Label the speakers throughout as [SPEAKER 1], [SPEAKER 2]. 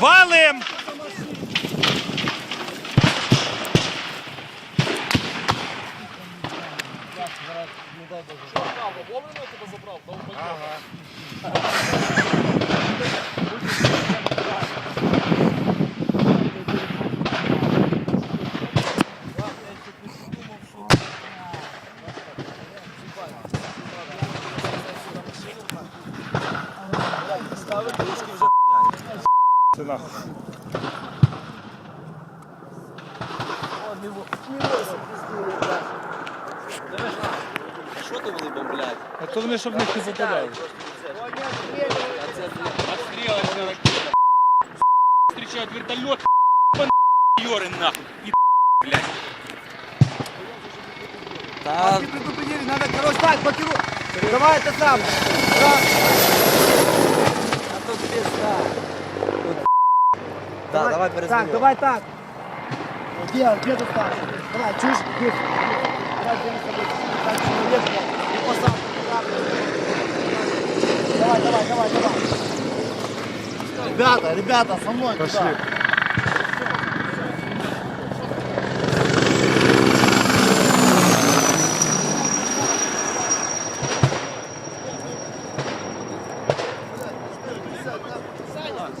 [SPEAKER 1] Валим! Це нахуй.
[SPEAKER 2] Що то вони бомблять?
[SPEAKER 1] А то вони щоб не попадали.
[SPEAKER 3] Отстрелочная ракета. Встречают вертолет. Ёры нахуй. И блядь.
[SPEAKER 2] Та
[SPEAKER 4] предупредили, надо, короче, так, блокируй. Давай это сам. Раз.
[SPEAKER 2] а тут пизда. Да, давай
[SPEAKER 4] Так,
[SPEAKER 2] перезвоню.
[SPEAKER 4] давай так. Где, где ты старший? Давай, чушь, здесь. Давай, где мы с тобой? Так, человек, и посадку. Давай, давай, давай, давай. Ребята, ребята, со мной
[SPEAKER 1] Пошли.
[SPEAKER 4] туда.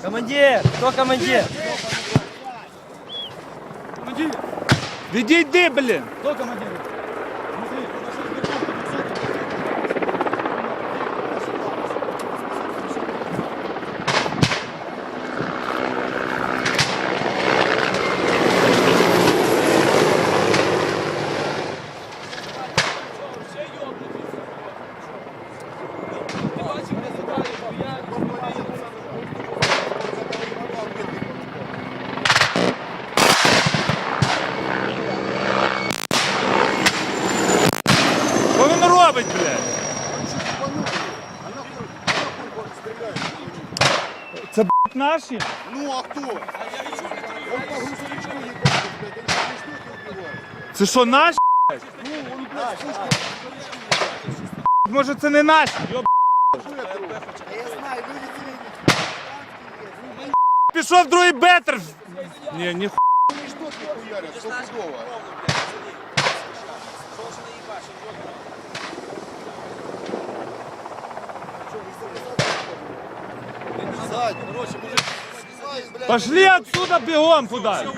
[SPEAKER 2] Командир, кто командир?
[SPEAKER 1] Відійди, блін! Що наші?
[SPEAKER 5] Ну а кто? Он по грузовичку ебать, блядь, они убивают.
[SPEAKER 1] Це що, наші?
[SPEAKER 5] Ну, он, блядь, слушай,
[SPEAKER 1] Може це не наші? Йоб...
[SPEAKER 5] что я
[SPEAKER 4] знаю, люди тебе
[SPEAKER 1] Пішов другий бетер. Ні, ні
[SPEAKER 5] Они что ты хуярят, стопудово.
[SPEAKER 1] Пошли отсюда бігом подалі.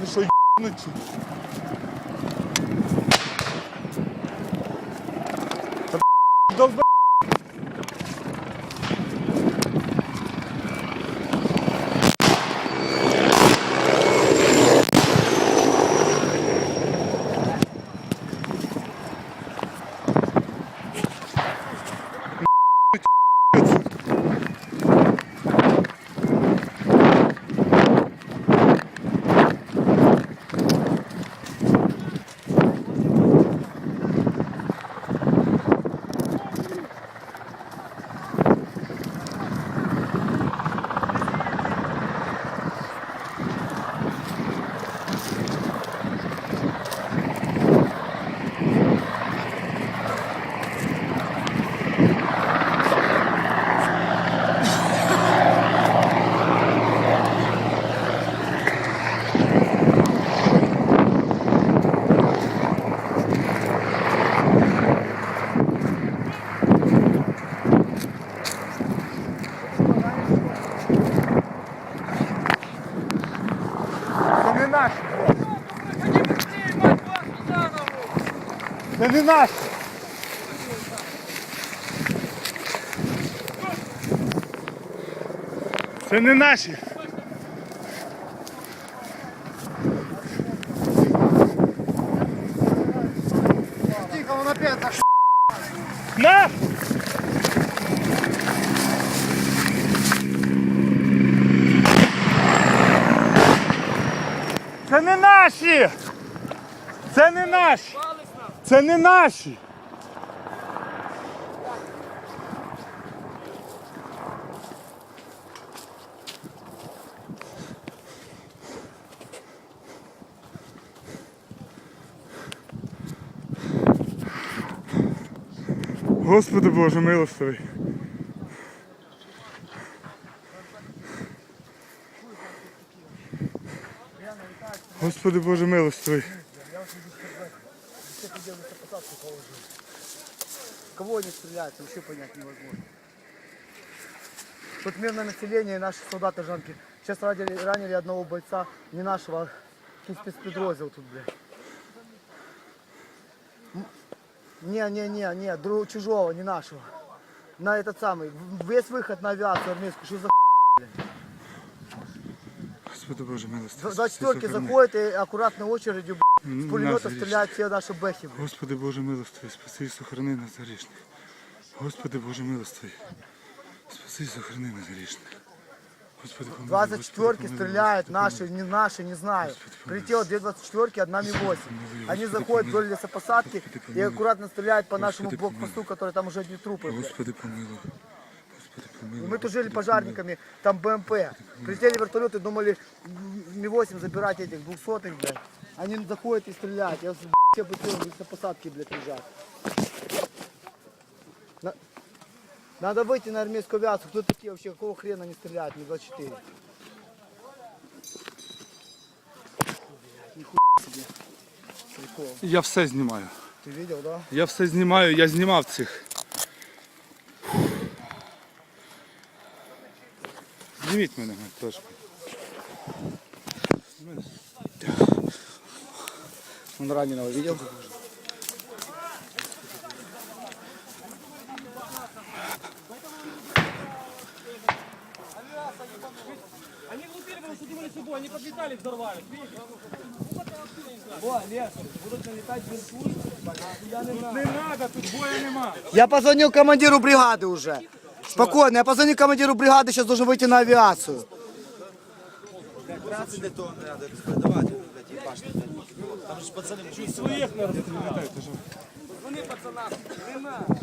[SPEAKER 1] Ну що, ебнуть? Це не наші. Це не наші.
[SPEAKER 4] Тихо, он опять так.
[SPEAKER 1] На! Це не наші! Це не наші! Це не наші. Господи Боже милостивий. Господи Боже милостивий.
[SPEAKER 4] Кого они стреляют, вообще понять невозможно. Тут мирное население и наши солдаты жанки. Сейчас ранили, ранили одного бойца, не нашего, а каких спецподроздел тут, блядь. Не, не, не, не, друг, чужого, не нашего. На этот самый, весь выход на авиацию армейскую, что за
[SPEAKER 1] Господи Боже, милостивий.
[SPEAKER 4] 24
[SPEAKER 1] Спаси,
[SPEAKER 4] заходит и аккуратной очередью блядь,
[SPEAKER 1] М,
[SPEAKER 4] с пулемета
[SPEAKER 1] нас
[SPEAKER 4] стреляют все наши бэхи. блядь.
[SPEAKER 1] Господи Боже милостивий, спаси і сохрани нас грішних. Господи Боже милостивий, спаси і сохрани нас грішних. Господи, помилуй,
[SPEAKER 4] 24
[SPEAKER 1] Господи, помилуй,
[SPEAKER 4] стреляют,
[SPEAKER 1] Господи,
[SPEAKER 4] наши, не наши, не знаю.
[SPEAKER 1] Господи, помилуй.
[SPEAKER 4] Прилетело две 24 одна Ми-8.
[SPEAKER 1] помилуй,
[SPEAKER 4] Они
[SPEAKER 1] Господи,
[SPEAKER 4] заходят
[SPEAKER 1] помилуй.
[SPEAKER 4] вдоль лесопосадки
[SPEAKER 1] Господи,
[SPEAKER 4] и
[SPEAKER 1] помилуй.
[SPEAKER 4] аккуратно стреляют по нашему
[SPEAKER 1] Господи,
[SPEAKER 4] блокпосту, который там уже одни трупы.
[SPEAKER 1] помилуй.
[SPEAKER 4] блядь.
[SPEAKER 1] Господи, помилуй. Господи, помилуй.
[SPEAKER 4] И мы тужили
[SPEAKER 1] Господи,
[SPEAKER 4] пожарниками, там БМП. Прилетели вертолеты, думали Ми-8 забирать этих двухсотых, блядь. Они заходят и стреляют. Я все быстрее в лесопосадке, блядь, лежат. На- Надо выйти на армейскую авиацию. Кто такие вообще? Какого хрена они стреляют? Ми-24. Нихуя себе. Прикол.
[SPEAKER 1] Я все знімаю.
[SPEAKER 4] Ты видел, да?
[SPEAKER 1] Я все знімаю, я знімав цих. Зніміть мене трошки.
[SPEAKER 4] Он раненого видел?
[SPEAKER 2] Они внутри просто думали собой, они подлетали.
[SPEAKER 4] Во, лес, будут налетать
[SPEAKER 1] не треба, тут боя нема.
[SPEAKER 4] Я позвонил командиру бригады уже. Спокойно, я позвонил командиру бригады, сейчас должен выйти на авиацию.
[SPEAKER 2] Своих, наверное, не